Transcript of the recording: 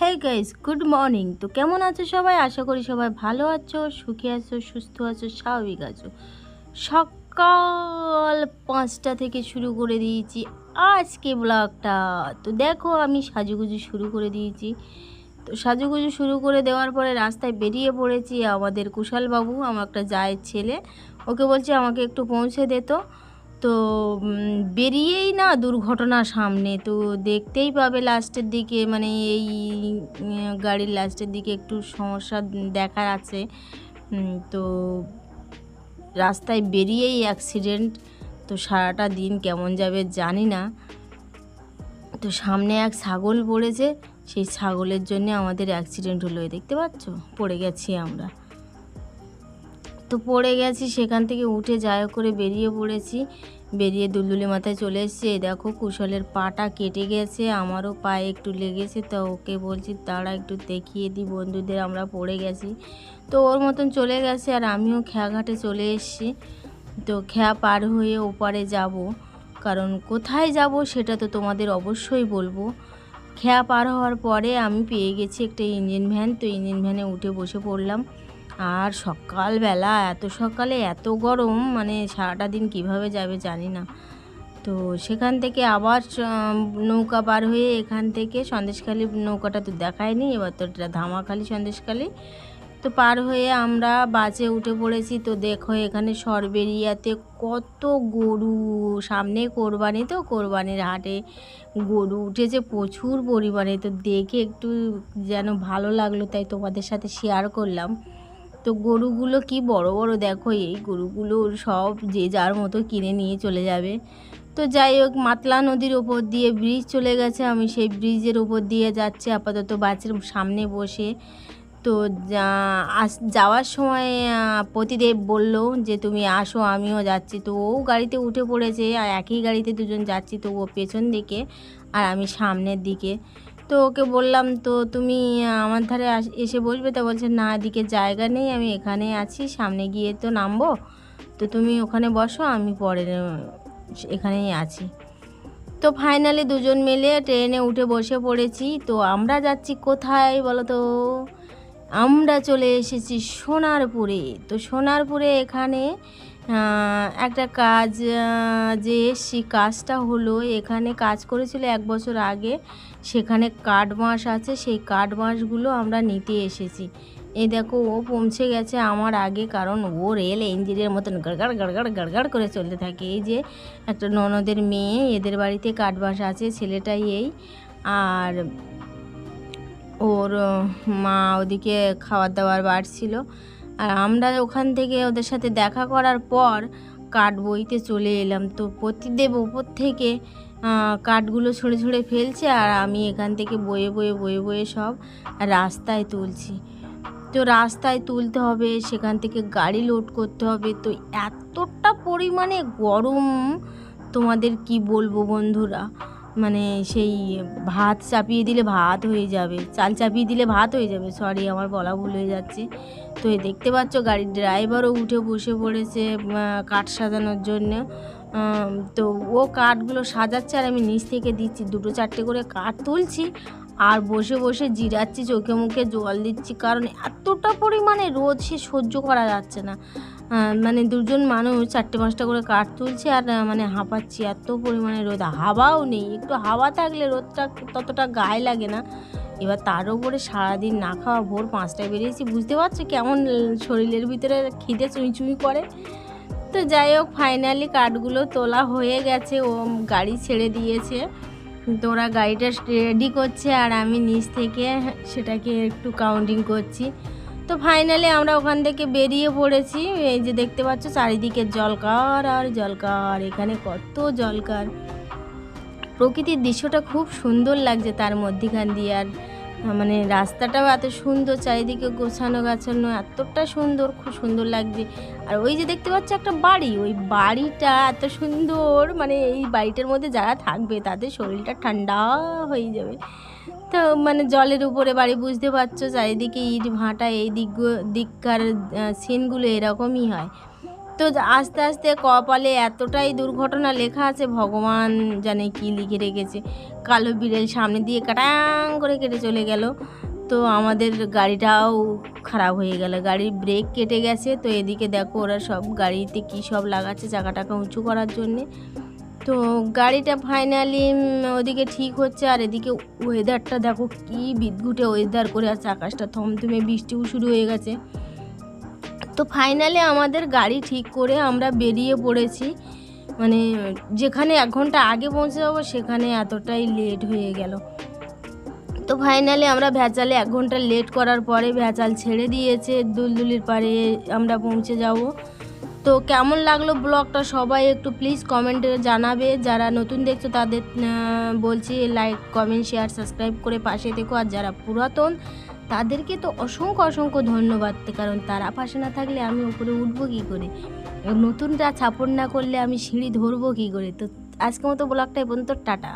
Hey guys good morning তো কেমন আছো সবাই? আশা করি সবাই ভালো আছো, সুখে আছো, সুস্থ আছো, স্বাভাবিক আছো। সকাল পাঁচটা থেকে শুরু করে দিয়েছি আজকে ব্লগটা। তো দেখো, আমি সাজুগুজু শুরু করে দিয়েছি। তো সাজুগুজু শুরু করে দেওয়ার পরে রাস্তায় বেরিয়ে পড়েছি আমাদের কুশালবাবু, আমার একটা জায়ের ছেলে। ওকে বলছি আমাকে একটু পৌঁছে দে তো। তো বেরিয়েই না দুর্ঘটনা সামনে। তো দেখতেই পাবে লাস্টের দিকে মানে এই গাড়ির লাস্টের দিকে একটু সমস্যা দেখার আছে। তো রাস্তায় বেরিয়েই অ্যাক্সিডেন্ট তো সারাটা দিন কেমন যাবে জানি না। তো সামনে এক ছাগল পড়েছে, সেই ছাগলের জন্য আমাদের অ্যাক্সিডেন্ট হলো। দেখতে পাচ্ছ? পড়ে গেছি আমরা। তো পড়ে গেছি, সেখান থেকে উঠে যায় করে বেরিয়ে পড়েছি। বেরিয়ে দুলদুলি মাথায় চলে এসেছি। দেখো কুশলের পাটা কেটে গেছে, আমারও পায়ে একটু লেগেছে, তো ওকে বলছি তারা একটু দেখিয়ে দিই বন্ধুদের, আমরা পড়ে গেছি। তো ওর মতন চলে গেছে আর আমিও খেয়াঘাটে চলে এসেছি। তো খেয়া পার হয়ে ওপারে যাব, কারণ কোথায় যাব সেটা তো তোমাদের অবশ্যই বলব। খেয়া পার হওয়ার পরে আমি পেয়ে গেছি একটা ইঞ্জিন ভ্যান, তো ইঞ্জিন ভ্যানে উঠে বসে পড়লাম। আর সকালবেলা, এত সকালে এত গরম মানে সারাটা দিন কীভাবে যাবে জানি না। তো সেখান থেকে আবার নৌকা পার হয়ে এখান থেকে সন্দেশখালি নৌকাটা তো দেখায়নি, এবার তো এটা ধামাখালি সন্দেশখালি। তো পার হয়ে আমরা বাসে উঠে পড়েছি, তো দেখো এখানে সরবেরিয়াতে কত গরু, সামনে কোরবানি তো, কোরবানির হাটে গরু উঠেছে প্রচুর পরিমাণে, তো দেখে একটু যেন ভালো লাগল, তাই তোমাদের সাথে শেয়ার করলাম। তো গরুগুলো কি বড় বড় দেখো, এই গরুগুলো সব যে যার মতো কিনে নিয়ে চলে যাবে। তো যাই হোক, মাতলা নদীর ওপর দিয়ে ব্রিজ চলে গেছে। আমি সেই ব্রিজের ওপর দিয়ে যাচ্ছি, আপাতত বাসের সামনে বসে। তো যাওয়ার সময় পতিদেব বলল যে, তুমি আসো, আমিও যাচ্ছি। তো ও গাড়িতে উঠে পড়েছে, আর একই গাড়িতে দুজন যাচ্ছি, তো ও পেছন দিকে আর আমি সামনের দিকে। তো ওকে বললাম, তো তুমি আমার ধারে এসে বসবে? তা বলছে, না, এদিকে জায়গা নেই, আমি এখানে আছি, সামনে গিয়ে তো নামবো। তো তুমি ওখানে বসো, আমি পরে এখানেই আছি। তো ফাইনালি দুজন মিলে ট্রেনে উঠে বসে পড়েছি। তো আমরা যাচ্ছি কোথায় বলো তো আমরা চলে এসেছি সোনারপুরে। তো সোনারপুরে এখানে একটা কাজ যে এসছি কাজটা হলো, এখানে কাজ করেছিল এক বছর আগে, সেখানে কাঠ বাঁশ আছে, সেই কাঠ বাঁশগুলো আমরা নিতে এসেছি। এই দেখো, ও পৌঁছে গেছে আমার আগে, কারণ ও রেল ইঞ্জিনের মতন গড়গড় গড়গড় গড়গড় করে চলতে থাকে। এই যে একটা ননদের মেয়ে, এদের বাড়িতে কাঠ বাঁশ আছে, ছেলেটাই এই। আর ওর মা ওদিকে খাবার দাবার বাড়ছিল। আর আমরা ওখান থেকে ওদের সাথে দেখা করার পর কাঠ বইতে চলে এলাম। তো প্রতিদেব ওপর থেকে কাঠগুলো ছড়ে ছড়ে ফেলছে আর আমি এখান থেকে বয়ে বয়ে বয়ে বয়ে সব রাস্তায় তুলছি। তো রাস্তায় তুলতে হবে, সেখান থেকে গাড়ি লোড করতে হবে। তো এতটা পরিমাণে গরম তোমাদের কি বলব বন্ধুরা? মানে সেই ভাত চাপিয়ে দিলে ভাত হয়ে যাবে। চাল চাপিয়ে দিলে ভাত হয়ে যাবে। সরি আমার বলা ভুল হয়ে যাচ্ছে। তো এই দেখতে পাচ্ছ, গাড়ির ড্রাইভারও উঠে বসে পড়েছে কাঠ সাজানোর জন্য। তো ও কাঠগুলো সাজাচ্ছে আর আমি নিচ থেকে দিচ্ছি। দুটো চারটে করে কাঠ তুলছি আর বসে বসে জিরাচ্ছি, চোখে মুখে জল দিচ্ছি কারণ এতটা পরিমাণে রোদ সে সহ্য করা যাচ্ছে না। মানে দুজন মানুষ চারটে পাঁচটা করে কাঠ তুলছে আর মানে হাঁপাচ্ছি। এত পরিমাণে রোদ, হাওয়াও নেই। একটু হাওয়া থাকলে রোদটা ততটা গায়ে লাগে না। এবার তার উপরে সারাদিন না খাওয়া ভোর পাঁচটায় বেরিয়েছি। বুঝতে পারছ কেমন শরীরের ভিতরে খিদে চুই চুই করে? তো যাই হোক ফাইনালি কাঠগুলো তোলা হয়ে গেছে। ও গাড়ি ছেড়ে দিয়েছে। তো ওরা গাড়িটা রেডি করছে আর আমি নিচ থেকে সেটাকে একটু কাউন্টিং করছি। তো ফাইনালি আমরা ওখান থেকে বেরিয়ে পড়েছি। এই যে দেখতে পাচ্ছ, চারিদিকে জলকার আর জলকার, এখানে কত জলকার। প্রকৃতির দৃশ্যটা খুব সুন্দর লাগছে তার মধ্যিখান দিয়ে। আর মানে রাস্তাটাও এত সুন্দর, চারিদিকে গোছানো গাছানো, এতটা সুন্দর, খুব সুন্দর লাগছে। আর ওই যে দেখতে পাচ্ছ একটা বাড়ি, ওই বাড়িটা এত সুন্দর মানে এই বাড়িটার মধ্যে যারা থাকবে তাদের শরীরটা ঠান্ডা হয়ে যাবে। তো মানে জলের উপরে বাড়ি, বুঝতে পারছ? চারিদিকে ইট ভাঁটা, এই দিক দিককার সিনগুলো এরকমই হয়। তো আস্তে আস্তে কপালে এতটাই দুর্ঘটনা লেখা আছে, ভগবান জানে কি লিখে রেখেছে। কালো বিড়েল সামনে দিয়ে কাটাং করে কেটে চলে গেল। তো আমাদের গাড়িটাও খারাপ হয়ে গেল। গাড়ির ব্রেক কেটে গেছে। তো এদিকে দেখো ওরা সব গাড়িতে কী সব লাগাচ্ছে চাকাটাকে উঁচু করার জন্যে। তো গাড়িটা ফাইনালি ওদিকে ঠিক হচ্ছে, আর এদিকে ওয়েদারটা দেখো কি বিদ্যুটে ওয়েদার করে আছে আকাশটা থমথমে বৃষ্টিও শুরু হয়ে গেছে। তো ফাইনালি আমাদের গাড়ি ঠিক করে আমরা বেরিয়ে পড়েছি। মানে যেখানে এক ঘণ্টা আগে পৌঁছে যাব, সেখানে এতটাই লেট হয়ে গেল। তো ফাইনালি আমরা ভেচালে এক ঘণ্টা লেট করার পরে ভেচাল ছেড়ে দিয়েছে, দুলদুলির পাড়ে আমরা পৌঁছে যাব। তো কেমন লাগল ব্লগটা সবাই একটু প্লিজ কমেন্টে জানাবে। যারা নতুন দেখছ তাদের বলছি লাইক কমেন্ট শেয়ার সাবস্ক্রাইব করে পাশে থেকো। আর যারা পুরাতন, তাদেরকে তো অসংখ্য অসংখ্য ধন্যবাদ। কারণ তারা পাশে না থাকলে আমি উপরে উঠবো কী করে? নতুনটা ছাপড় না করলে আমি সিঁড়ি ধরবো কী করে? তো আজকে মতো ব্লগটা এই পর্যন্ত, টাটা।